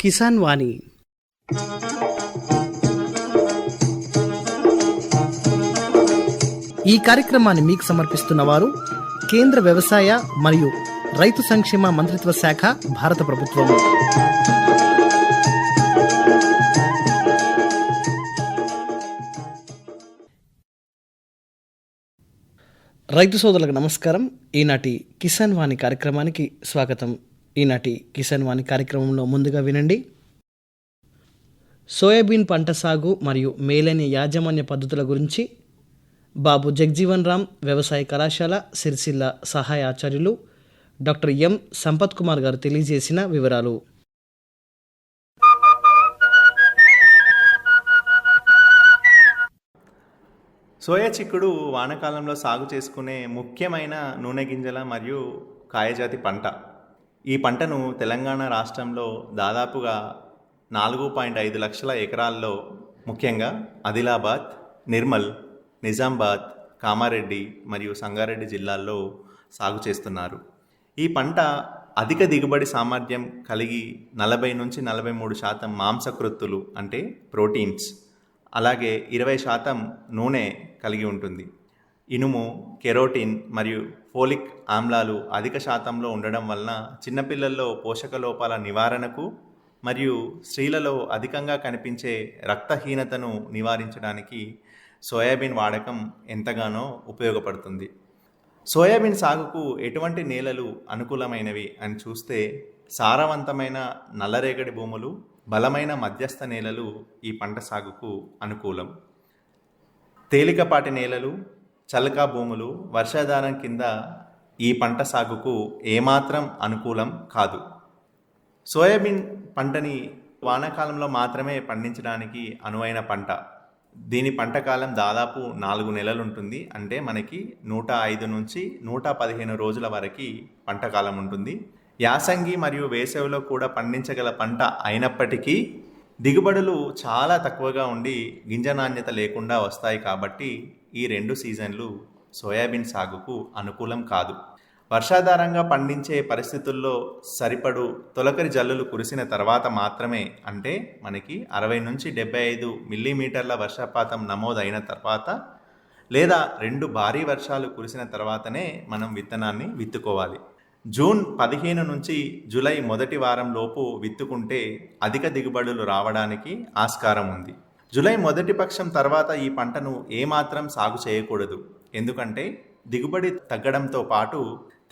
కిసాన్ వాణి. ఈ కార్యక్రమాన్ని మీకు సమర్పిస్తున్న వారు కేంద్ర వ్యవసాయ మరియు రైతు సంక్షేమ మంత్రిత్వ శాఖ భారత ప్రభుత్వం. రైతు సోదరులకు నమస్కారం. ఈనాటి కిసాన్ వాణి కార్యక్రమానికి స్వాగతం. ఈనాటి కిసాన్ వాణి కార్యక్రమంలో ముందుగా వినండి. సోయాబీన్ పంట సాగు మరియు మేలైన యాజమాన్య పద్ధతుల గురించి బాబు జగ్జీవన్ రామ్ వ్యవసాయ కళాశాల సిరిసిల్ల సహాయ ఆచార్యులు డాక్టర్ ఎం సంపత్ కుమార్ గారు తెలియజేసిన వివరాలు. సోయా చిక్కుడు వానకాలంలో సాగు చేసుకునే ముఖ్యమైన నూనె గింజల మరియు కాయజాతి పంట. ఈ పంటను తెలంగాణ రాష్ట్రంలో దాదాపుగా నాలుగు పాయింట్ ఐదు లక్షల ఎకరాల్లో ముఖ్యంగా ఆదిలాబాద్ నిర్మల్ నిజామాబాద్ కామారెడ్డి మరియు సంగారెడ్డి జిల్లాల్లో సాగు చేస్తున్నారు. ఈ పంట అధిక దిగుబడి సామర్థ్యం కలిగి నలభై నుంచి నలభై మూడు శాతం మాంసకృత్తులు అంటే ప్రోటీన్స్ అలాగే ఇరవై శాతం నూనె కలిగి ఉంటుంది. ఇనుము కెరోటిన్ మరియు ఫోలిక్ ఆమ్లాలు అధిక శాతంలో ఉండడం వలన చిన్నపిల్లల్లో పోషక లోపాల నివారణకు మరియు స్త్రీలలో అధికంగా కనిపించే రక్తహీనతను నివారించడానికి సోయాబీన్ వాడకం ఎంతగానో ఉపయోగపడుతుంది. సోయాబీన్ సాగుకు ఎటువంటి నేలలు అనుకూలమైనవి అని చూస్తే సారవంతమైన నల్లరేగడి భూములు బలమైన మధ్యస్థ నేలలు ఈ పంట సాగుకు అనుకూలం. తేలికపాటి నేలలు చలకా భూములు వర్షాధారం కింద ఈ పంట సాగుకు ఏమాత్రం అనుకూలం కాదు. సోయాబీన్ పంటని వానాకాలంలో మాత్రమే పండించడానికి అనువైన పంట. దీని పంట కాలం దాదాపు నాలుగు నెలలు ఉంటుంది అంటే మనకి నూట ఐదు నుంచి నూట పదిహేను రోజుల వరకు పంట కాలం ఉంటుంది. యాసంగి మరియు వేసవిలో కూడా పండించగల పంట అయినప్పటికీ దిగుబడులు చాలా తక్కువగా ఉండి గింజ నాణ్యత లేకుండా వస్తాయి కాబట్టి ఈ రెండు సీజన్లు సోయాబీన్ సాగుకు అనుకూలం కాదు. వర్షాధారంగా పండించే పరిస్థితుల్లో సరిపడు తొలకరి జల్లులు కురిసిన తర్వాత మాత్రమే అంటే మనకి అరవై నుంచి డెబ్బై ఐదు మిల్లీమీటర్ల వర్షపాతం నమోదైన తర్వాత లేదా రెండు భారీ వర్షాలు కురిసిన తర్వాతనే మనం విత్తనాన్ని విత్తుకోవాలి. జూన్ పదిహేను నుంచి జూలై మొదటి వారం లోపు విత్తుకుంటే అధిక దిగుబడులు రావడానికి ఆస్కారం ఉంది. జూలై మొదటి పక్షం తర్వాత ఈ పంటను ఏమాత్రం సాగు చేయకూడదు. ఎందుకంటే దిగుబడి తగ్గడంతో పాటు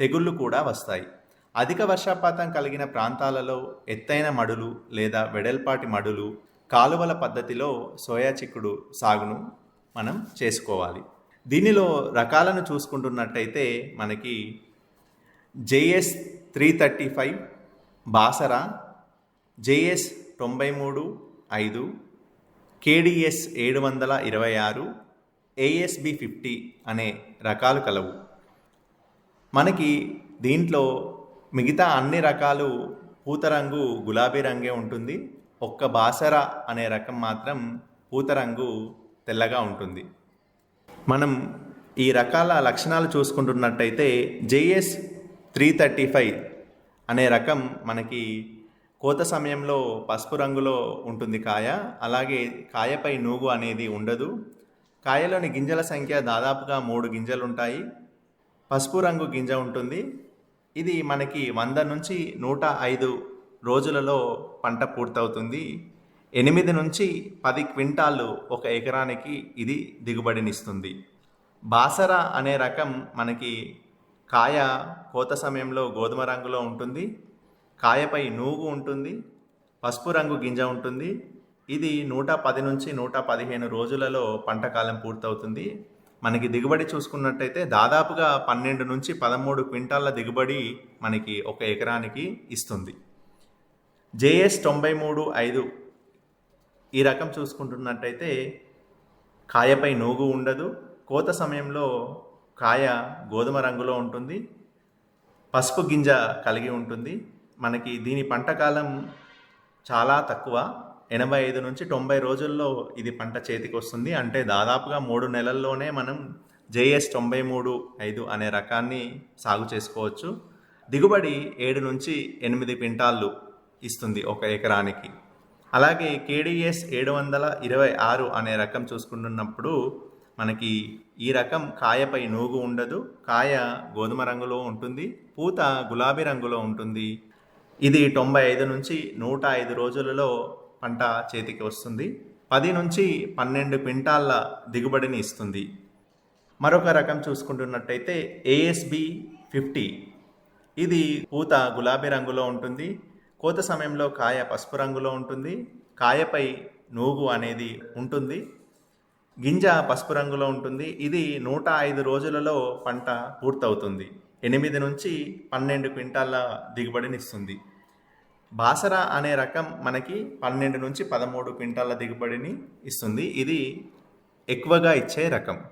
తెగుళ్ళు కూడా వస్తాయి. అధిక వర్షపాతం కలిగిన ప్రాంతాలలో ఎత్తైన మడులు లేదా వెడల్పాటి మడులు కాలువల పద్ధతిలో సోయా చిక్కుడు సాగును మనం చేసుకోవాలి. దీనిలో రకాలను చూసుకుంటున్నట్టయితే మనకి JS three thirty five Basara JS తొంభై మూడు ఐదు కేడిఎస్ ఏడు వందల ఇరవై ఆరు ఏఎస్బి ఫిఫ్టీ అనే రకాలు కలవు. మనకి దీంట్లో మిగతా అన్ని రకాలు పూత రంగు గులాబీ రంగే ఉంటుంది. ఒక్క బాసర అనే రకం మాత్రం పూత రంగు తెల్లగా ఉంటుంది. మనం ఈ రకాల లక్షణాలు చూసుకుంటున్నట్టయితే జేఎస్ త్రీ థర్టీ ఫైవ్ అనే రకం మనకి కోత సమయంలో పసుపు రంగులో ఉంటుంది కాయ అలాగే కాయపై నూగు అనేది ఉండదు. కాయలోని గింజల సంఖ్య దాదాపుగా మూడు గింజలు ఉంటాయి పసుపు రంగు గింజ ఉంటుంది. ఇది మనకి వంద నుంచి నూట ఐదు రోజులలో పంట పూర్తవుతుంది. ఎనిమిది నుంచి పది క్వింటాళ్ళు ఒక ఎకరానికి ఇది దిగుబడినిస్తుంది. బాసర అనే రకం మనకి కాయ కోత సమయంలో గోధుమ రంగులో ఉంటుంది. కాయపై నూగు ఉంటుంది పసుపు రంగు గింజ ఉంటుంది. ఇది నూట పది నుంచి నూట పదిహేను రోజులలో పంట కాలం పూర్తవుతుంది. మనకి దిగుబడి చూసుకున్నట్టయితే దాదాపుగా పన్నెండు నుంచి పదమూడు క్వింటాళ్ళ దిగుబడి మనకి ఒక ఎకరానికి ఇస్తుంది. జేఎస్ తొంభై మూడు ఐదు ఈ రకం చూసుకుంటున్నట్టయితే కాయపై నూగు ఉండదు. కోత సమయంలో కాయ గోధుమ రంగులో ఉంటుంది. పసుపు గింజ కలిగి ఉంటుంది. మనకి దీని పంట కాలం చాలా తక్కువ. ఎనభై ఐదు నుంచి తొంభై రోజుల్లో ఇది పంట చేతికి వస్తుంది అంటే దాదాపుగా మూడు నెలల్లోనే మనం జేఎస్ తొంభై మూడు ఐదు అనే రకాన్ని సాగు చేసుకోవచ్చు. దిగుబడి ఏడు నుంచి ఎనిమిది క్వింటాళ్ళు ఇస్తుంది ఒక ఎకరానికి. అలాగే కేడిఎస్ ఏడు వందల ఇరవై ఆరు అనే రకం చూసుకుంటున్నప్పుడు మనకి ఈ రకం కాయపై నూగు ఉండదు. కాయ గోధుమ రంగులో ఉంటుంది. పూత గులాబీ రంగులో ఉంటుంది. ఇది తొంభై ఐదు నుంచి నూట ఐదు రోజులలో పంట చేతికి వస్తుంది. పది నుంచి పన్నెండు క్వింటాళ్ళ దిగుబడిని ఇస్తుంది. మరొక రకం చూసుకుంటున్నట్టయితే ఏఎస్బి ఫిఫ్టీ ఇది పూత గులాబీ రంగులో ఉంటుంది. కోత సమయంలో కాయ పసుపు రంగులో ఉంటుంది. కాయపై నూగు అనేది ఉంటుంది. గింజ పసుపు రంగులో ఉంటుంది. ఇది నూట ఐదు రోజులలో పంట పూర్తవుతుంది. ఎనిమిది నుంచి పన్నెండు క్వింటాల దిగుబడిని ఇస్తుంది బాసరా అనే రకం మనకి పన్నెండు నుంచి పదమూడు క్వింటాల దిగుబడిని ఇస్తుంది. ఇది ఎక్కువగా ఇచ్చే రకం.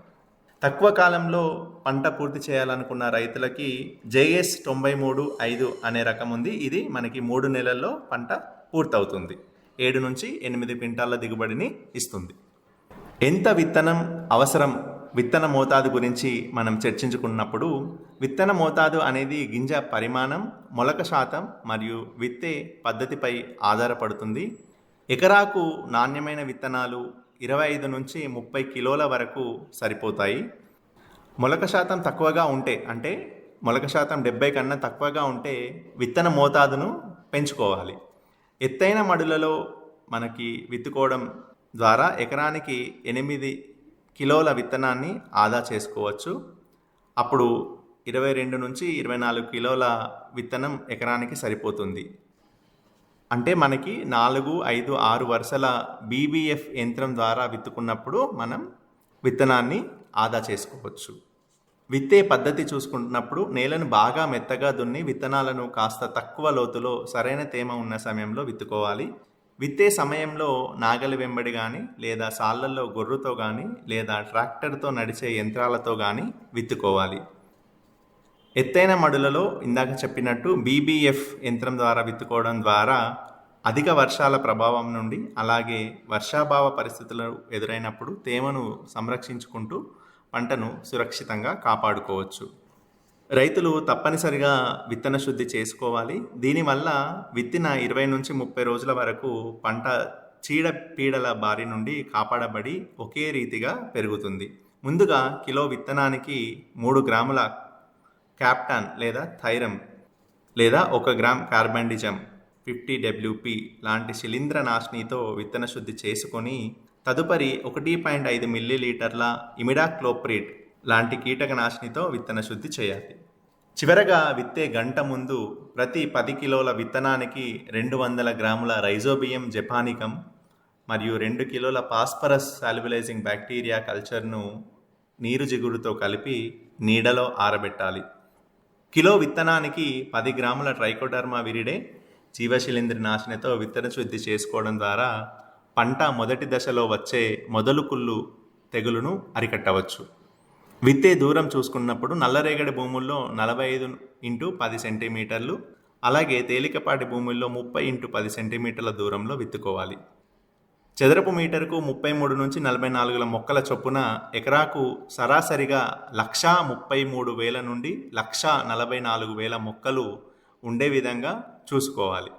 తక్కువ కాలంలో పంట పూర్తి చేయాలనుకున్న రైతులకి జేఎస్ తొంభై మూడు ఐదు అనే రకం ఉంది. ఇది మనకి మూడు నెలల్లో పంట పూర్తవుతుంది. ఏడు నుంచి ఎనిమిది క్వింటాల దిగుబడిని ఇస్తుంది. ఎంత విత్తనం అవసరం? విత్తన మోతాదు గురించి మనం చర్చించుకున్నప్పుడు విత్తన మోతాదు అనేది గింజ పరిమాణం మొలక శాతం మరియు విత్తే పద్ధతిపై ఆధారపడుతుంది. ఎకరాకు నాణ్యమైన విత్తనాలు ఇరవై ఐదు నుంచి ముప్పై కిలోల వరకు సరిపోతాయి. మొలక శాతం తక్కువగా ఉంటే అంటే మొలక శాతం డెబ్బై కన్నా తక్కువగా ఉంటే విత్తన మోతాదును పెంచుకోవాలి. ఎత్తైన మడులలో మనకి విత్తుకోవడం ద్వారా ఎకరానికి ఎనిమిది కిలోల విత్తనాన్ని ఆదా చేసుకోవచ్చు. అప్పుడు ఇరవై రెండు నుంచి ఇరవై నాలుగు కిలోల విత్తనం ఎకరానికి సరిపోతుంది. అంటే మనకి నాలుగు ఐదు ఆరు వరుసల బీబీఎఫ్ యంత్రం ద్వారా విత్తుకున్నప్పుడు మనం విత్తనాన్ని ఆదా చేసుకోవచ్చు. విత్తే పద్ధతి చూసుకుంటున్నప్పుడు నేలను బాగా మెత్తగా దున్ని విత్తనాలను కాస్త తక్కువ లోతులో సరైన తేమ ఉన్న సమయంలో విత్తుకోవాలి. విత్తే సమయంలో నాగలి వెంబడి కానీ లేదా సాళ్ళల్లో గొర్రుతో కానీ లేదా ట్రాక్టర్తో నడిచే యంత్రాలతో కానీ విత్తుకోవాలి. ఎత్తైన మడులలో ఇందాక చెప్పినట్టు బీబీఎఫ్ యంత్రం ద్వారా విత్తుకోవడం ద్వారా అధిక వర్షాల ప్రభావం నుండి అలాగే వర్షాభావ పరిస్థితులు ఎదురైనప్పుడు తేమను సంరక్షించుకుంటూ పంటను సురక్షితంగా కాపాడుకోవచ్చు. రైతులు తప్పనిసరిగా విత్తన శుద్ధి చేసుకోవాలి. దీనివల్ల విత్తిన ఇరవై నుంచి ముప్పై రోజుల వరకు పంట చీడ పీడల బారి నుండి కాపాడబడి ఒకే రీతిగా పెరుగుతుంది. ముందుగా కిలో విత్తనానికి మూడు గ్రాముల క్యాప్టాన్ లేదా థైరమ్ లేదా ఒక గ్రామ్ కార్బండిజం ఫిఫ్టీ డబ్ల్యూపి లాంటి శిలీంద్ర నాశినితో విత్తన శుద్ధి చేసుకొని తదుపరి ఒకటి పాయింట్ ఐదు మిల్లీలీటర్ల ఇమిడాక్లోప్రిడ్ లాంటి కీటకనాశినితో విత్తన శుద్ధి చేయాలి. చివరగా విత్తే గంట ముందు ప్రతి పది కిలోల విత్తనానికి రెండు వందల గ్రాముల రైజోబియం జపానికం మరియు రెండు కిలోల పాస్పరస్ సాల్యుబలైజింగ్ బ్యాక్టీరియా కల్చర్ను నీరు జిగురుతో కలిపి నీడలో ఆరబెట్టాలి. కిలో విత్తనానికి పది గ్రాముల ట్రైకోడర్మా విరిడే జీవశిలీంద్ర నాశనతో విత్తన శుద్ధి చేసుకోవడం ద్వారా పంట మొదటి దశలో వచ్చే మొదలు కుళ్ళు తెగులును అరికట్టవచ్చు. విత్తే దూరం చూసుకున్నప్పుడు నల్లరేగడి భూముల్లో నలభై ఐదు ఇంటూ పది సెంటీమీటర్లు అలాగే తేలికపాటి భూముల్లో ముప్పై ఇంటూ పది సెంటీమీటర్ల దూరంలో విత్తుకోవాలి. చదరపు మీటర్కు ముప్పై మూడు నుంచి నలభై నాలుగుల మొక్కల చొప్పున ఎకరాకు సరాసరిగా లక్షా ముప్పై మూడు వేల నుండి లక్షా నలభై నాలుగు వేల మొక్కలు ఉండే విధంగా చూసుకోవాలి.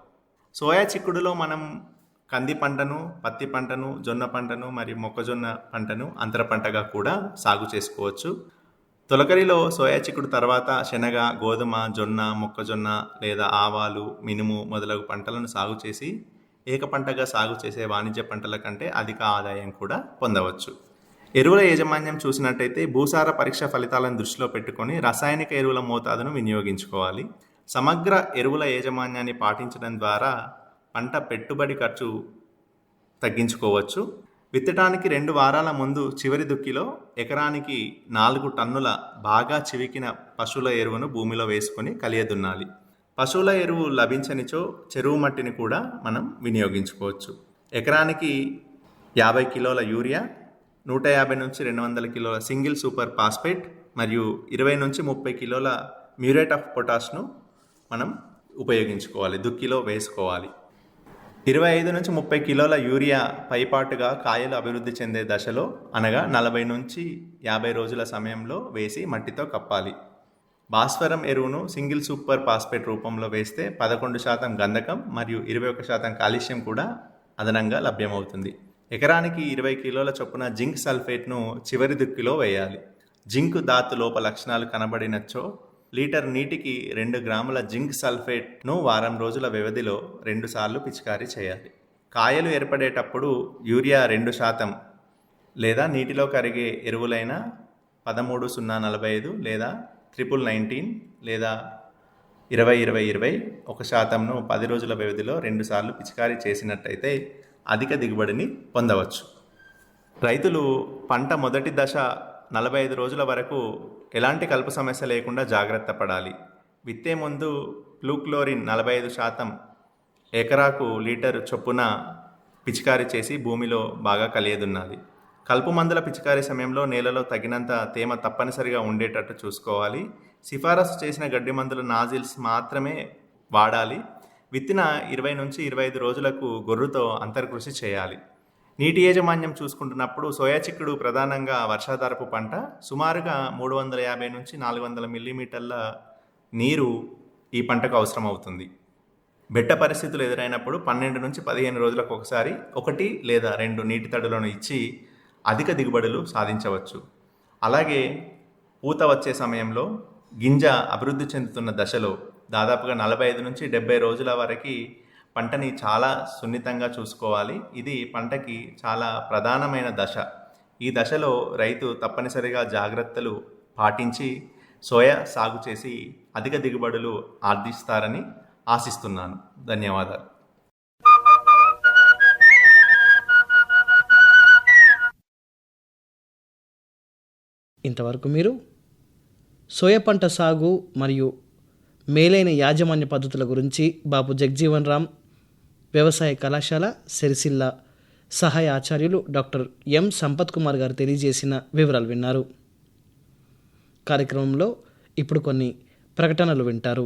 సోయా చిక్కుడులో మనం కంది పంటను పత్తి పంటను జొన్న పంటను మరియు మొక్కజొన్న పంటను అంతర పంటగా కూడా సాగు చేసుకోవచ్చు. తొలకరిలో సోయా చిక్కుడు తర్వాత శనగ గోధుమ జొన్న మొక్కజొన్న లేదా ఆవాలు మినుము మొదలగు పంటలను సాగు చేసి ఏక పంటగా సాగు చేసే వాణిజ్య పంటల కంటే అధిక ఆదాయం కూడా పొందవచ్చు. ఎరువుల యాజమాన్యం చూసినట్టయితే భూసార పరీక్ష ఫలితాలను దృష్టిలో పెట్టుకొని రసాయనిక ఎరువుల మోతాదును వినియోగించుకోవాలి. సమగ్ర ఎరువుల యాజమాన్యాన్ని పాటించడం ద్వారా పంట పెట్టుబడి ఖర్చు తగ్గించుకోవచ్చు. విత్తడానికి రెండు వారాల ముందు చివరి దుక్కిలో ఎకరానికి నాలుగు టన్నుల బాగా చివికిన పశువుల ఎరువును భూమిలో వేసుకొని కలియదున్నాలి. పశువుల ఎరువు లభించనిచో చెరువు మట్టిని కూడా మనం వినియోగించుకోవచ్చు. ఎకరానికి యాభై కిలోల యూరియా నూట యాభై నుంచి రెండు వందల కిలోల సింగిల్ సూపర్ ఫాస్ఫేట్ మరియు ఇరవై నుంచి ముప్పై కిలోల మ్యూరేట్ ఆఫ్ పొటాష్ను మనం ఉపయోగించుకోవాలి దుక్కిలో వేసుకోవాలి. ఇరవై ఐదు నుంచి ముప్పై కిలోల యూరియా పైపాటుగా కాయలు అభివృద్ధి చెందే దశలో అనగా నలభై నుంచి యాభై రోజుల సమయంలో వేసి మట్టితో కప్పాలి. భాస్వరం ఎరువును సింగిల్ సూపర్ ఫాస్ఫేట్ రూపంలో వేస్తే పదకొండు శాతం గంధకం మరియు ఇరవై ఒక శాతం కాల్షియం కూడా అదనంగా లభ్యమవుతుంది. ఎకరానికి ఇరవై కిలోల చొప్పున జింక్ సల్ఫేట్ను చివరి దుక్కిలో వేయాలి. జింక్ ధాతు లోప లక్షణాలు కనబడినచ్చో లీటర్ నీటికి రెండు గ్రాముల జింక్ సల్ఫేట్ను వారం రోజుల వ్యవధిలో రెండుసార్లు పిచికారీ చేయాలి. కాయలు ఏర్పడేటప్పుడు యూరియా రెండు శాతం లేదా నీటిలో కరిగే ఎరువులైన పదమూడు సున్నా నలభై ఐదు లేదా ట్రిపుల్ నైన్టీన్ లేదా ఇరవై ఇరవై ఇరవై ఒక శాతంను పది రోజుల వ్యవధిలో రెండుసార్లు పిచికారీ చేసినట్టయితే అధిక దిగుబడిని పొందవచ్చు. రైతులు పంట మొదటి దశ నలభై ఐదు రోజుల వరకు ఎలాంటి కలుపు సమస్య లేకుండా జాగ్రత్త పడాలి. విత్తే ముందు ప్లూక్లోరిన్ నలభై ఐదు శాతం ఎకరాకు లీటర్ చొప్పున పిచికారీ చేసి భూమిలో బాగా కలియదున్నది. కలుపు మందుల పిచికారీ సమయంలో నేలలో తగినంత తేమ తప్పనిసరిగా ఉండేటట్టు చూసుకోవాలి. సిఫారసు చేసిన గడ్డి మందుల నాజిల్స్ మాత్రమే వాడాలి. విత్తిన ఇరవై నుంచి ఇరవై ఐదు రోజులకు గొర్రుతో అంతర్కృషి చేయాలి. నీటి యాజమాన్యం చూసుకుంటున్నప్పుడు సోయా చిక్కుడు ప్రధానంగా వర్షాధారపు పంట సుమారుగా మూడు వందల యాభై నుంచి నాలుగు వందల మిల్లీమీటర్ల నీరు ఈ పంటకు అవసరం అవుతుంది. బెట్ట పరిస్థితులు ఎదురైనప్పుడు పన్నెండు నుంచి పదిహేను రోజులకు ఒకసారి ఒకటి లేదా రెండు నీటి తడులను ఇచ్చి అధిక దిగుబడులు సాధించవచ్చు. అలాగే పూత వచ్చే సమయంలో గింజ అభివృద్ధి చెందుతున్న దశలో దాదాపుగా నలభై ఐదు నుంచి డెబ్బై రోజుల వరకు పంటని చాలా సున్నితంగా చూసుకోవాలి. ఇది పంటకి చాలా ప్రధానమైన దశ. ఈ దశలో రైతు తప్పనిసరిగా జాగ్రత్తలు పాటించి సోయా సాగు చేసి అధిక దిగుబడులు ఆర్జిస్తారని ఆశిస్తున్నాను. ధన్యవాదాలు. ఇంతవరకు మీరు సోయా పంట సాగు మరియు మేలైన యాజమాన్య పద్ధతుల గురించి బాబు జగ్జీవన్ రామ్ వ్యవసాయ కళాశాల సిరిసిల్ల సహాయ ఆచార్యులు డాక్టర్ ఎం సంపత్ కుమార్ గారు తెలియజేసిన వివరాలు విన్నారు. కార్యక్రమంలో ఇప్పుడు కొన్ని ప్రకటనలు వింటారు.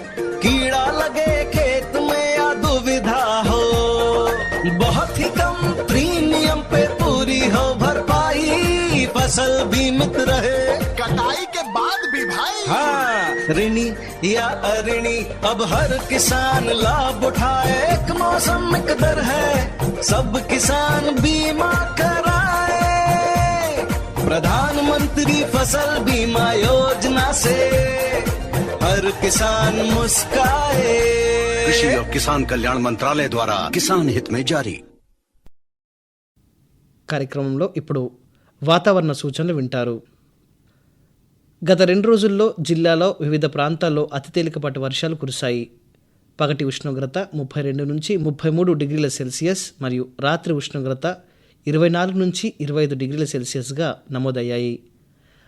फसल बीमित रहे कटाई के बाद भी भाई हाँ ऋणी या अऋणी अब हर किसान लाभ उठाए एक मौसम एक दर है सब किसान बीमा कराए प्रधानमंत्री फसल बीमा योजना से हर किसान मुस्काए कृषि और किसान कल्याण मंत्रालय द्वारा किसान हित में जारी కార్యక్రమంలో ఇప్పుడు వాతావరణ సూచనలు వింటారు. గత రెండు రోజుల్లో జిల్లాలో వివిధ ప్రాంతాల్లో అతి తేలికపాటి వర్షాలు కురిశాయి. పగటి ఉష్ణోగ్రత ముప్పై రెండు నుంచి ముప్పై మూడు డిగ్రీల సెల్సియస్ మరియు రాత్రి ఉష్ణోగ్రత ఇరవై నాలుగు నుంచి ఇరవై ఐదు డిగ్రీల సెల్సియస్గా నమోదయ్యాయి.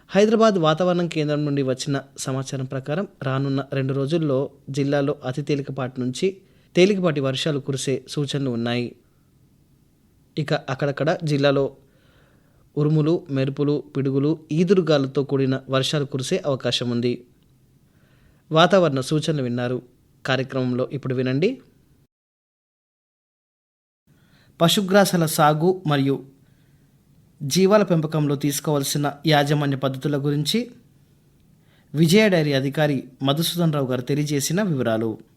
హైదరాబాద్ వాతావరణ కేంద్రం నుండి వచ్చిన సమాచారం ప్రకారం రానున్న రెండు రోజుల్లో జిల్లాలో అతి తేలికపాటి నుంచి తేలికపాటి వర్షాలు కురిసే సూచనలు ఉన్నాయి. ఇక అక్కడక్కడ జిల్లాలో ఉరుములు మెరుపులు పిడుగులు ఈదురుగాలతో కూడిన వర్షాలు కురిసే అవకాశం ఉంది. వాతావరణ సూచనలు విన్నారు. కార్యక్రమంలో ఇప్పుడు వినండి. పశుగ్రాసాల సాగు మరియు జీవాల పెంపకంలో తీసుకోవాల్సిన యాజమాన్య పద్ధతుల గురించి విజయ డైరీ అధికారి మధుసూదన్ రావు గారు తెలియజేసిన వివరాలు.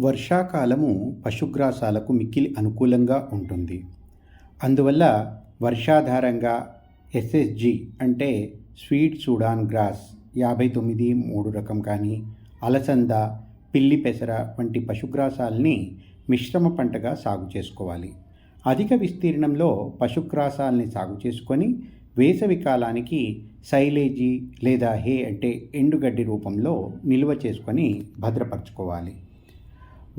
వర్షాకాలము పశుగ్రాసాలకు మిక్కిలి అనుకూలంగా ఉంటుంది. అందువల్ల వర్షాధారంగా ఎస్ఎస్జి అంటే స్వీట్ సూడాన్ గ్రాస్ యాభై తొమ్మిది మూడు రకం కానీ అలసంద పిల్లి పెసర వంటి పశుగ్రాసాల్ని మిశ్రమ పంటగా సాగు చేసుకోవాలి. అధిక విస్తీర్ణంలో పశుగ్రాసాల్ని సాగు చేసుకొని వేసవి కాలానికి సైలేజీ లేదా హే అంటే ఎండుగడ్డి రూపంలో నిల్వ చేసుకొని భద్రపరచుకోవాలి.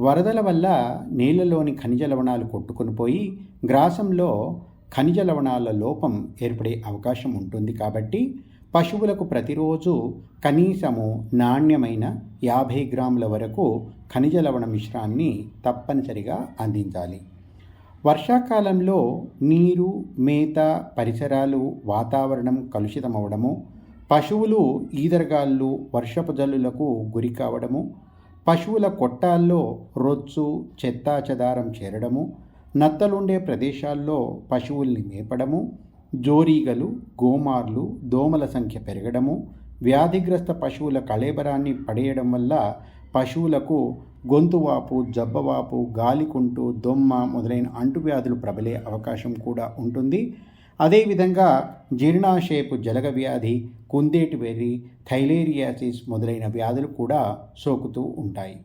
వరదల వల్ల నీళ్ళలోని ఖనిజ లవణాలు కొట్టుకుని పోయి గ్రాసంలో ఖనిజ లవణాల లోపం ఏర్పడే అవకాశం ఉంటుంది కాబట్టి పశువులకు ప్రతిరోజు కనీసము నాణ్యమైన యాభై గ్రాముల వరకు ఖనిజ లవణ మిశ్రాన్ని తప్పనిసరిగా అందించాలి. వర్షాకాలంలో నీరు మేత పరిసరాలు వాతావరణం కలుషితమవడము పశువులు ఈదరగాళ్ళు వర్షపు జల్లులకు గురి కావడము పశువుల కొట్టాల్లో రొచ్చు చెత్తా చెదారం చేరడము నత్తలుండే ప్రదేశాల్లో పశువుల్ని మేపడము జోరీగలు గోమార్లు దోమల సంఖ్య పెరగడము వ్యాధిగ్రస్త పశువుల కళేబరాన్ని పడేయడం వల్ల పశువులకు గొంతువాపు జబ్బవాపు గాలికుంటు దొమ్మ మొదలైన అంటువ్యాధులు ప్రబలే అవకాశం కూడా ఉంటుంది. అదేవిధంగా జీర్ణాశయపు జలగ వ్యాధి కుందేటి వెర్రి థైలేరియాసిస్ మొదలైన వ్యాధులు కూడా సోకుతూ ఉంటాయి.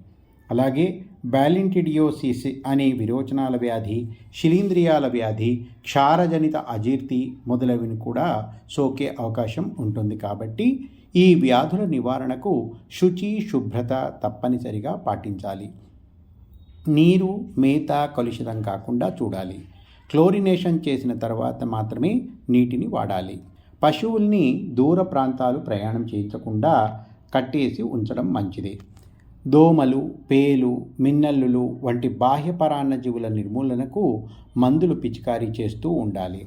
అలాగే బ్యాలింటిడియోసిస్ అనే విరోచనాల వ్యాధి శిలీంద్రియాల వ్యాధి క్షారజనిత అజీర్తి మొదలైనవి కూడా సోకే అవకాశం ఉంటుంది కాబట్టి ఈ వ్యాధుల నివారణకు శుచి శుభ్రత తప్పనిసరిగా పాటించాలి. నీరు మేత కలుషితం కాకుండా చూడాలి. క్లోరినేషన్ చేసిన తర్వాత మాత్రమే నీటిని వాడాలి. పశువుల్ని దూర ప్రాంతాలు ప్రయాణం చేయించకుండా కట్టేసి ఉంచడం మంచిది. దోమలు పేలు మిన్నల్లులు వంటి బాహ్య పరాన్నజీవుల నిర్మూలనకు మందులు పిచికారీ చేస్తూ ఉండాలి.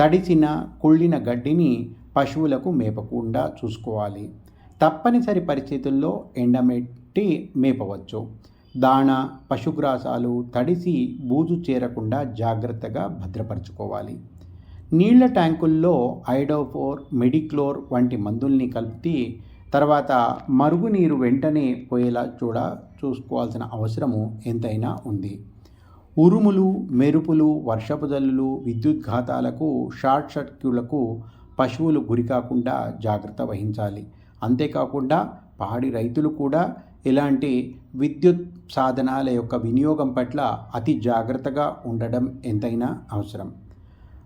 తడిసిన కుళ్ళిన గడ్డిని పశువులకు మేపకుండా చూసుకోవాలి. తప్పనిసరి పరిస్థితుల్లో ఎండమెట్టి మేపవచ్చు. దాణ పశుగ్రాసాలు తడిసి బూజు చేరకుండా జాగ్రత్తగా భద్రపరచుకోవాలి. నీళ్ళ ట్యాంకుల్లో ఐడోఫోర్ మెడిక్లోర్ వంటి మందుల్ని కలిపి తర్వాత మరుగునీరు వెంటనే పోయేలా చూడ చూసుకోవాల్సిన అవసరము ఎంతైనా ఉంది. ఉరుములు మెరుపులు వర్షపు జల్లులు విద్యుద్ఘాతాలకు షార్ట్ సర్క్యూట్లకు పశువులు గురికాకుండా జాగ్రత్త వహించాలి. అంతేకాకుండా పాడి రైతులు కూడా ఇలాంటి విద్యుత్ సాధనాల యొక్క వినియోగం పట్ల అతి జాగ్రత్తగా ఉండడం ఎంతైనా అవసరం.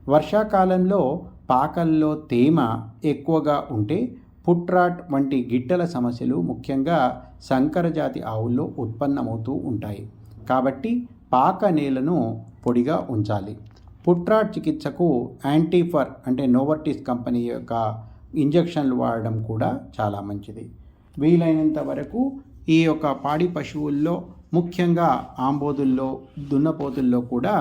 వర్షాకాలంలో పాకల్లో తేమ ఎక్కువగా ఉంటే పుట్రాట్ వంటి గిట్టల సమస్యలు ముఖ్యంగా సంకరజాతి ఆవుల్లో ఉత్పన్నమవుతూ ఉంటాయి. కాబట్టి పాక నేలను పొడిగా ఉంచాలి. పుట్రాట్ చికిత్సకు యాంటీఫర్ అంటే నోవర్టిస్ కంపెనీ యొక్క ఇంజెక్షన్లు వాడడం కూడా చాలా మంచిది. వీలైనంత వరకు ఈ యొక్క పాడి పశువుల్లో ముఖ్యంగా ఆంబోదుల్లో దున్నపోతుల్లో కూడా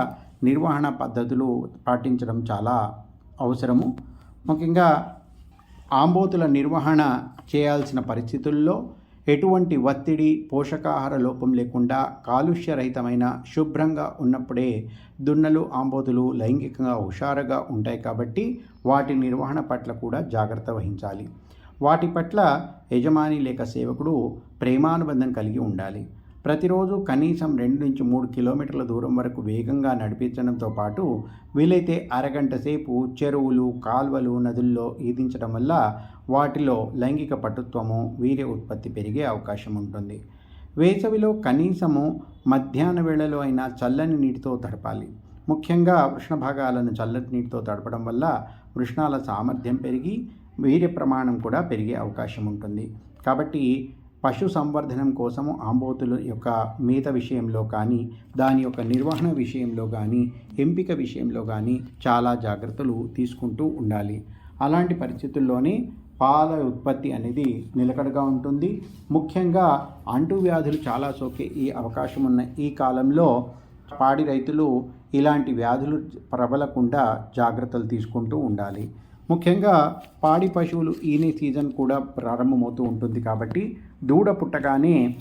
నిర్వహణ పద్ధతులు పాటించడం చాలా అవసరము. ముఖ్యంగా ఆంబోతుల నిర్వహణ చేయాల్సిన పరిస్థితుల్లో ఎటువంటి ఒత్తిడి పోషకాహార లోపం లేకుండా కాలుష్యరహితమైన శుభ్రంగా ఉన్నప్పుడే దున్నలు ఆంబోతులు లైంగికంగా హుషారుగా ఉంటాయి కాబట్టి వాటి నిర్వహణ పట్ల కూడా జాగ్రత్త వహించాలి. వాటి పట్ల యజమాని లేక సేవకుడు ప్రేమానుబంధం కలిగి ఉండాలి. ప్రతిరోజు కనీసం రెండు నుంచి మూడు కిలోమీటర్ల దూరం వరకు వేగంగా నడిపించడంతో పాటు వీలైతే అరగంట సేపు చెరువులు కాల్వలు నదుల్లో ఈదించడం వల్ల వాటిలో లైంగిక పటుత్వము వీర్య ఉత్పత్తి పెరిగే అవకాశం ఉంటుంది. వేసవిలో కనీసము మధ్యాహ్న వేళలో అయినా చల్లని నీటితో తడపాలి. ముఖ్యంగా వృష్ణ భాగాలను చల్లటి నీటితో తడపడం వల్ల వృష్ణాల సామర్థ్యం పెరిగి వీర్య ప్రమాణం కూడా పెరిగే అవకాశం ఉంటుంది. కాబట్టి పశు సంవర్ధనం కోసము ఆంబోతుల యొక్క మేత విషయంలో కానీ దాని యొక్క నిర్వహణ విషయంలో కానీ ఎంపిక విషయంలో కానీ చాలా జాగ్రత్తలు తీసుకుంటూ ఉండాలి. అలాంటి పరిస్థితుల్లోనే పాల ఉత్పత్తి అనేది నిలకడగా ఉంటుంది. ముఖ్యంగా అంటువ్యాధులు చాలా సోకే ఈ అవకాశం ఉన్న ఈ కాలంలో పాడి రైతులు ఇలాంటి వ్యాధులు ప్రబలకుండా జాగ్రత్తలు తీసుకుంటూ ఉండాలి. ముఖ్యంగా పాడి పశువులు ఈనే సీజన్ కూడా ప్రారంభమవుతూ ఉంటుంది కాబట్టి దూడ పుట్టగానే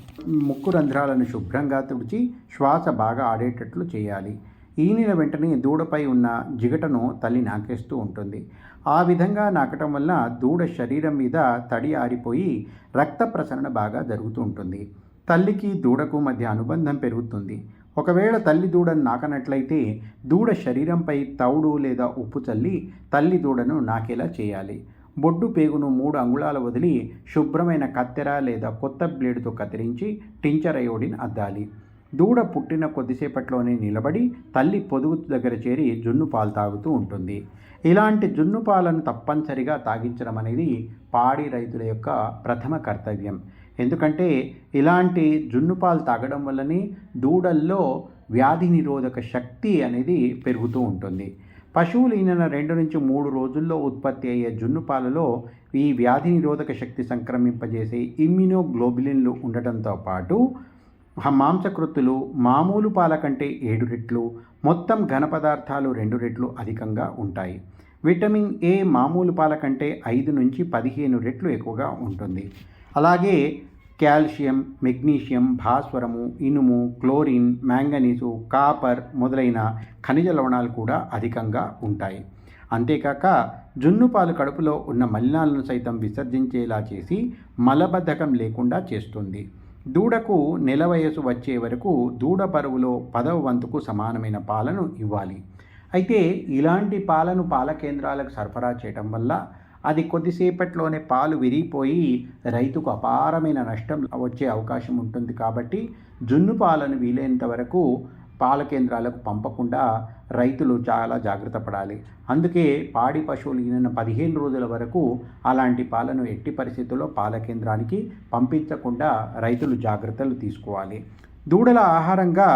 ముక్కు రంధ్రాలను శుభ్రంగా తుడిచి శ్వాస బాగా ఆడేటట్లు చేయాలి. ఈనిన వెంటనే దూడపై ఉన్న జిగటను తల్లి నాకేస్తూ ఉంటుంది. ఆ విధంగా నాకటం వల్ల దూడ శరీరం మీద తడి ఆరిపోయి రక్త ప్రసరణ బాగా జరుగుతూ ఉంటుంది. తల్లికి దూడకు మధ్య అనుబంధం పెరుగుతుంది. ఒకవేళ తల్లి దూడను నాకనట్లయితే దూడ శరీరంపై తౌడు లేదా ఉప్పు చల్లి తల్లి దూడను నాకేలా చేయాలి? బొడ్డు పేగును మూడు అంగుళాలు వదిలి శుభ్రమైన కత్తెర లేదా కొత్త బ్లేడుతో కత్తిరించి టించర్ అయోడిన్ అద్దాలి. దూడ పుట్టిన కొద్దిసేపట్లోనే నిలబడి తల్లి పొదుగు దగ్గర చేరి జున్ను పాలు తాగుతూ ఉంటుంది. ఇలాంటి జున్ను పాలను తప్పనిసరిగా తాగించడం అనేది పాడి రైతుల యొక్క ప్రథమ కర్తవ్యం. ఎందుకంటే ఇలాంటి జున్ను పాలు తాగడం వల్లనే దూడల్లో వ్యాధి నిరోధక శక్తి అనేది పెరుగుతూ ఉంటుంది. పశువులు ఈయన రెండు నుంచి మూడు రోజుల్లో ఉత్పత్తి అయ్యే జున్ను పాలలో ఈ వ్యాధి నిరోధక శక్తి సంక్రమింపజేసే ఇమ్యునోగ్లోబిలిన్లు ఉండటంతో పాటు ఆ మాంసకృత్తులు మామూలు పాల కంటే ఏడు రెట్లు మొత్తం ఘన పదార్థాలు రెండు రెట్లు అధికంగా ఉంటాయి. విటమిన్ ఏ మామూలు పాల కంటే ఐదు నుంచి పదిహేను రెట్లు ఎక్కువగా ఉంటుంది. అలాగే కాల్షియం మెగ్నీషియం భాస్వరము ఇనుము క్లోరిన్ మ్యాంగనీసు కాపర్ మొదలైన ఖనిజ లవణాలు కూడా అధికంగా ఉంటాయి. అంతేకాక జున్ను పాలు కడుపులో ఉన్న మలినాలను సైతం విసర్జించేలా చేసి మలబద్ధకం లేకుండా చేస్తుంది. దూడకు నెల వయసు వచ్చే వరకు దూడ పరువులో పదవ వంతుకు సమానమైన పాలను ఇవ్వాలి. అయితే ఇలాంటి పాలను పాల కేంద్రాలకు సరఫరా చేయటం వల్ల అది కొద్దిసేపట్లోనే పాలు విరిగిపోయి రైతుకు అపారమైన నష్టం వచ్చే అవకాశం ఉంటుంది కాబట్టి జున్ను పాలను వీలైనంత వరకు పాల కేంద్రాలకు పంపకుండా రైతులు చాలా జాగ్రత్త పడాలి. అందుకే పాడి పశువులు ఈయన పదిహేను రోజుల వరకు అలాంటి పాలను ఎట్టి పరిస్థితుల్లో పాల కేంద్రానికి పంపించకుండా రైతులు జాగ్రత్తలు తీసుకోవాలి. దూడల ఆహారంగా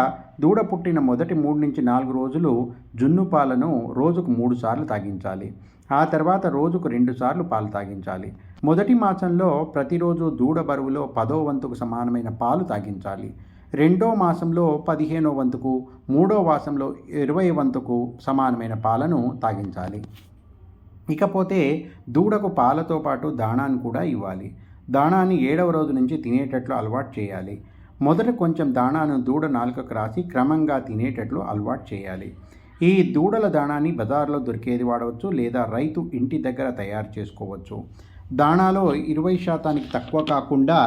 దూడ పుట్టిన మొదటి మూడు నుంచి నాలుగు రోజులు జున్ను పాలను రోజుకు మూడు సార్లు తాగించాలి. ఆ తర్వాత రోజుకు రెండు సార్లు పాలు తాగించాలి. మొదటి మాసంలో ప్రతిరోజు దూడ బరువులో పదో వంతుకు సమానమైన పాలు తాగించాలి. రెండో మాసంలో పదిహేనో వంతుకు మూడో మాసంలో ఇరవై వంతుకు సమానమైన పాలను తాగించాలి. ఇకపోతే దూడకు పాలతో పాటు దాణాన్ని కూడా ఇవ్వాలి. దాణాన్ని ఏడవ రోజు నుంచి తినేటట్లు అలవాటు చేయాలి. మొదట కొంచెం దాణాను దూడ నాలుకకు రాసి క్రమంగా తినేటట్లు అలవాటు చేయాలి. ఈ దూడల దాణాన్ని బజార్లో దొరికేది వాడవచ్చు లేదా రైతు ఇంటి దగ్గర తయారు చేసుకోవచ్చు. దాణాలో ఇరవై శాతానికి తక్కువ కాకుండా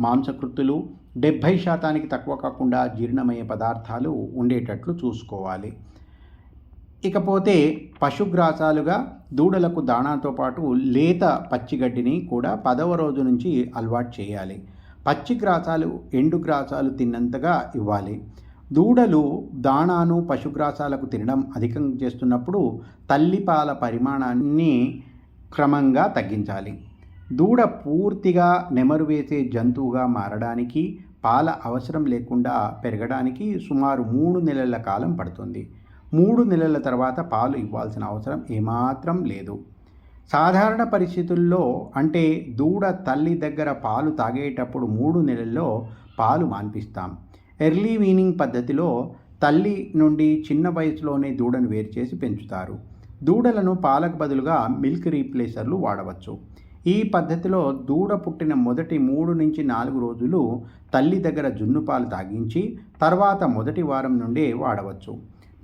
మాంసకృత్తులు డెబ్భై శాతానికి తక్కువ కాకుండా జీర్ణమయ్యే పదార్థాలు ఉండేటట్లు చూసుకోవాలి. ఇకపోతే పశుగ్రాసాలుగా దూడలకు దాణాతో పాటు లేత పచ్చిగడ్డిని కూడా పదవ రోజు నుంచి అలవాటు చేయాలి. పచ్చిగ్రాసాలు ఎండుగ్రాసాలు తిన్నంతగా ఇవ్వాలి. దూడలు దాణాను పశుగ్రాసాలకు తినడం అధికం చేస్తున్నప్పుడు తల్లిపాల పరిమాణాన్ని క్రమంగా తగ్గించాలి. దూడ పూర్తిగా నెమరు వేసే జంతువుగా మారడానికి పాల అవసరం లేకుండా పెరగడానికి సుమారు మూడు నెలల కాలం పడుతుంది. మూడు నెలల తర్వాత పాలు ఇవ్వాల్సిన అవసరం ఏమాత్రం లేదు. సాధారణ పరిస్థితుల్లో అంటే దూడ తల్లి దగ్గర పాలు తాగేటప్పుడు మూడు నెలల్లో పాలు మాన్పిస్తాం. ఎర్లీ వీనింగ్ పద్ధతిలో తల్లి నుండి చిన్న వయసులోనే దూడను వేరు చేసి పెంచుతారు. దూడలను పాలకు బదులుగా మిల్క్ రీప్లేసర్లు వాడవచ్చు. ఈ పద్ధతిలో దూడ పుట్టిన మొదటి మూడు నుంచి నాలుగు రోజులు తల్లి దగ్గర జున్ను పాలు తాగించి తర్వాత మొదటి వారం నుండే వాడవచ్చు.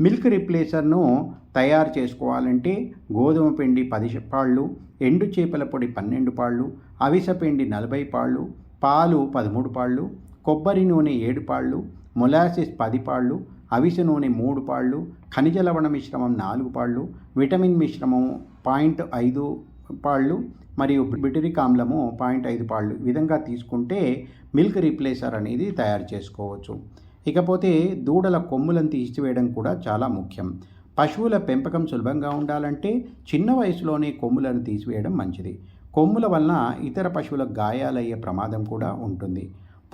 మిల్క్ రిప్లేసర్ను తయారు చేసుకోవాలంటే గోధుమ పిండి పది పాళ్ళు ఎండు చేపల పొడి పన్నెండు పాళ్ళు అవిసపిండి నలభై పాళ్ళు పాలు పదమూడు పాళ్ళు కొబ్బరి నూనె ఏడు పాళ్ళు మొలాసిస్ పది పాళ్ళు అవిసె నూనె మూడు పాళ్ళు ఖనిజ లవణ మిశ్రమం నాలుగు పాళ్ళు విటమిన్ మిశ్రమం పాయింట్ ఐదు పాళ్ళు మరియు బిటరిక్ ఆమ్లము పాయింట్ ఐదు పాళ్ళు. విధంగా తీసుకుంటే మిల్క్ రీప్లేసర్ అనేది తయారు చేసుకోవచ్చు. ఇకపోతే దూడల కొమ్ములను తీసివేయడం కూడా చాలా ముఖ్యం. పశువుల పెంపకం సులభంగా ఉండాలంటే చిన్న వయసులోనే కొమ్ములను తీసివేయడం మంచిది. కొమ్ముల వలన ఇతర పశువులకు గాయాలయ్యే ప్రమాదం కూడా ఉంటుంది.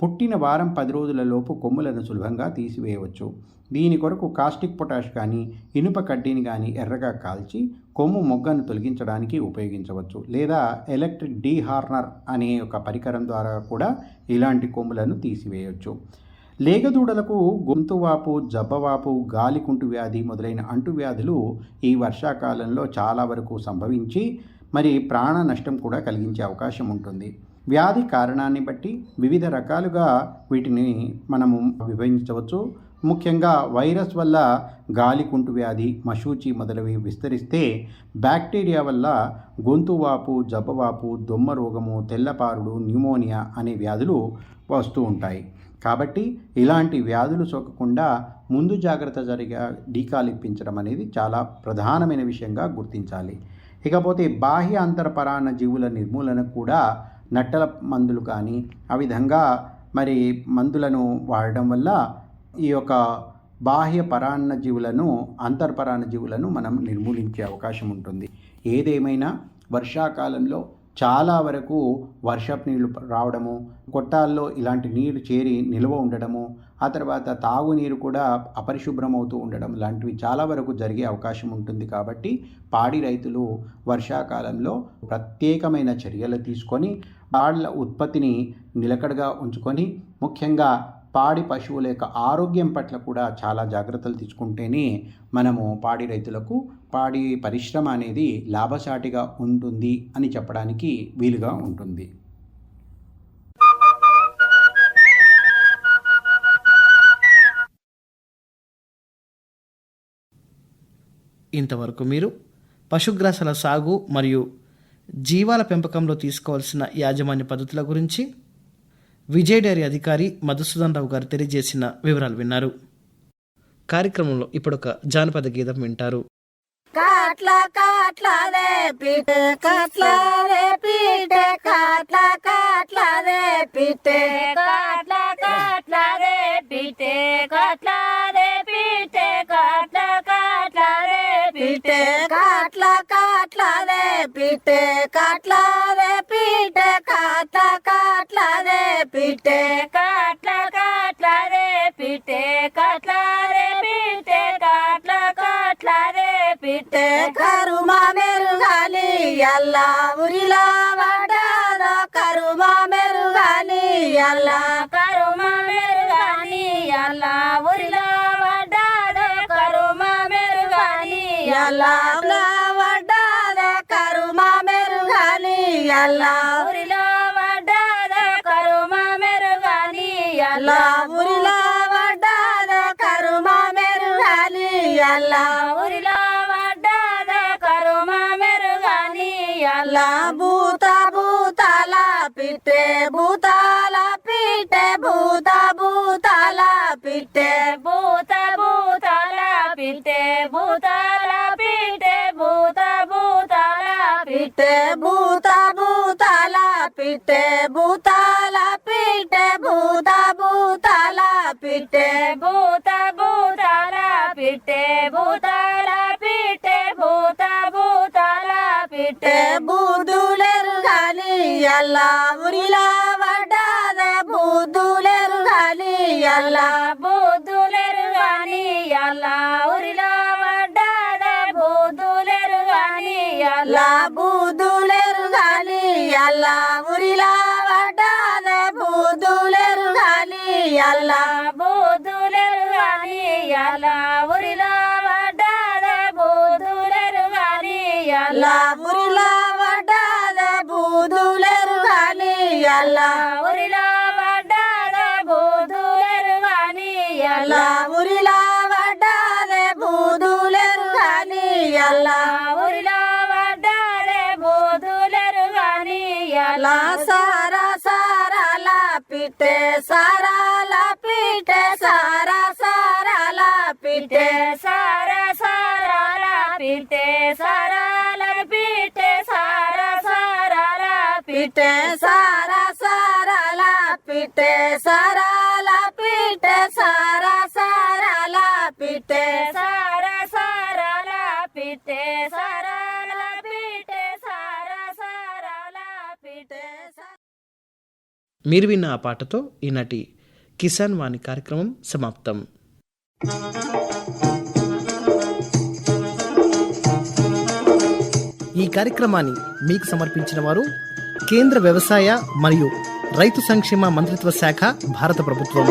పుట్టిన వారం పది రోజులలోపు కొమ్ములను సులభంగా తీసివేయవచ్చు. దీని కొరకు కాస్టిక్ పొటాష్ కానీ ఇనుప కడ్డీని కానీ ఎర్రగా కాల్చి కొమ్ము మొగ్గను తొలగించడానికి ఉపయోగించవచ్చు. లేదా ఎలక్ట్రిక్ డీహార్నర్ అనే ఒక పరికరం ద్వారా కూడా ఇలాంటి కొమ్ములను తీసివేయవచ్చు లేగదూడలకు గొంతువాపు జబ్బవాపు గాలికుంటు వ్యాధి మొదలైన అంటువ్యాధులు ఈ వర్షాకాలంలో చాలా వరకు సంభవించి మరి ప్రాణ నష్టం కూడా కలిగించే అవకాశం ఉంటుంది. వ్యాధి కారణాన్ని బట్టి వివిధ రకాలుగా వీటిని మనము విభజించవచ్చు. ముఖ్యంగా వైరస్ వల్ల గాలికుంటు వ్యాధి మశూచి మొదలవి విస్తరిస్తే బ్యాక్టీరియా వల్ల గొంతువాపు జబ్బవాపు దొమ్మ రోగము తెల్లపారుడు న్యూమోనియా అనే వ్యాధులు వస్తూ ఉంటాయి. కాబట్టి ఇలాంటి వ్యాధులు సోకకుండా ముందు జాగ్రత్త జరిగా డీకాలిప్పించడం అనేది చాలా ప్రధానమైన విషయంగా గుర్తించాలి. ఇకపోతే బాహ్య అంతరపరాన్న జీవుల నిర్మూలన కూడా నట్టల మందులు కానీ ఆ విధంగా మరి మందులను వాడడం వల్ల ఈ యొక్క బాహ్య పరాన్న జీవులను అంతర్పరాన్న జీవులను మనం నిర్మూలించే అవకాశం ఉంటుంది. ఏదేమైనా వర్షాకాలంలో చాలా వరకు వర్షపు నీళ్ళు రావడము కొట్టాల్లో ఇలాంటి నీరు చేరి నిల్వ ఉండడము ఆ తర్వాత తాగునీరు కూడా అపరిశుభ్రం అవుతూ ఉండడం లాంటివి చాలా వరకు జరిగే అవకాశం ఉంటుంది కాబట్టి పాడి రైతులు వర్షాకాలంలో ప్రత్యేకమైన చర్యలు తీసుకొని పాడ్ల ఉత్పత్తిని నిలకడగా ఉంచుకొని ముఖ్యంగా పాడి పశువుల యొక్క ఆరోగ్యం పట్ల కూడా చాలా జాగ్రత్తలు తీసుకుంటేనే మనము పాడి రైతులకు పాడి పరిశ్రమ అనేది లాభసాటిగా ఉంటుంది అని చెప్పడానికి వీలుగా ఉంటుంది. ఇంతవరకు మీరు పశుగ్రాసాల సాగు మరియు జీవాల పెంపకంలో తీసుకోవాల్సిన యాజమాన్య పద్ధతుల గురించి విజయ్ డైరీ అధికారి మధుసూదన్ రావు గారు తెలియజేసిన వివరాలు విన్నారు. కార్యక్రమంలో ఇప్పుడు ఒక జానపద గీతం వింటారు. కాట్ల కాట్ల రే పీట కాట్ల రే పీట కాట్ల కాట్ల రే పీట కాట్ల కాట్ల రే పీట కాట్ల రే పీట కాట్ల కాట్ల రే పీట కాట్ల కాట్ల రే పీట కాట్ల రే పీట కాట్ల కాట్ల రే పీట కాట్ల కాట్లా రే పీట కాట్ల రే పీట కాట్ల కాట్ల రే పీట కరుమా మెరుగాలి ఎల్లా ఉరిలా వడారో కరుమా మెరుగాలి ఎల్లా ఎల్లా వడారో కరుమా మెరుగాలి ఎల్లా ఉరిలా వడారో కరుమా మెరుగాలి ఎల్లా ఉరిలా వడారో కరుమా మెరుగాలి ఎల్లా ఉరిలా వడారో కరుమా మెరుగాలి ఎల్లా భూత భూతాల పిట్టే భూతాల పిట్టే భూత భూతాల పిట్టే. భూత భూతాల పిట్టే భూతాల భూత భూతాల పిట్టే భూతాల పిట్టే భూత భూతాల పిట్టే భూత భూతాల పిట్టే భూతాల పిట్టే భూత భూతాల పిట్టే బూదులేరు గాలి ఎల్లా ఉరిలా వడ్డాదే బూదులేరు గాలి ఎల్లా బూదులేరు గాని ఉరిలా అల్లా ఉరిలా వడ్డాదే బూదులేరు గాని అల్లా బూదులేరు గాని అల్లా ఉరిలా వడ్డాదే బూదులేరు గాని అల్లా పిట్టే సారాల పిట్టే సారా సారాల పిట్టే సారా సారాల పిట్టే సారాల పిట్టే సారా సారాల పిట్టే సారా సారాల పిట్టే సారాల పిట్టే మీరు విన్న ఆ పాటతో ఈనాటి కిసాన్ వాణి కార్యక్రమం సమాప్తం. ఈ కార్యక్రమాన్ని మీకు సమర్పించిన వారు కేంద్ర వ్యవసాయ మరియు రైతు సంక్షేమ మంత్రిత్వ శాఖ భారత ప్రభుత్వం.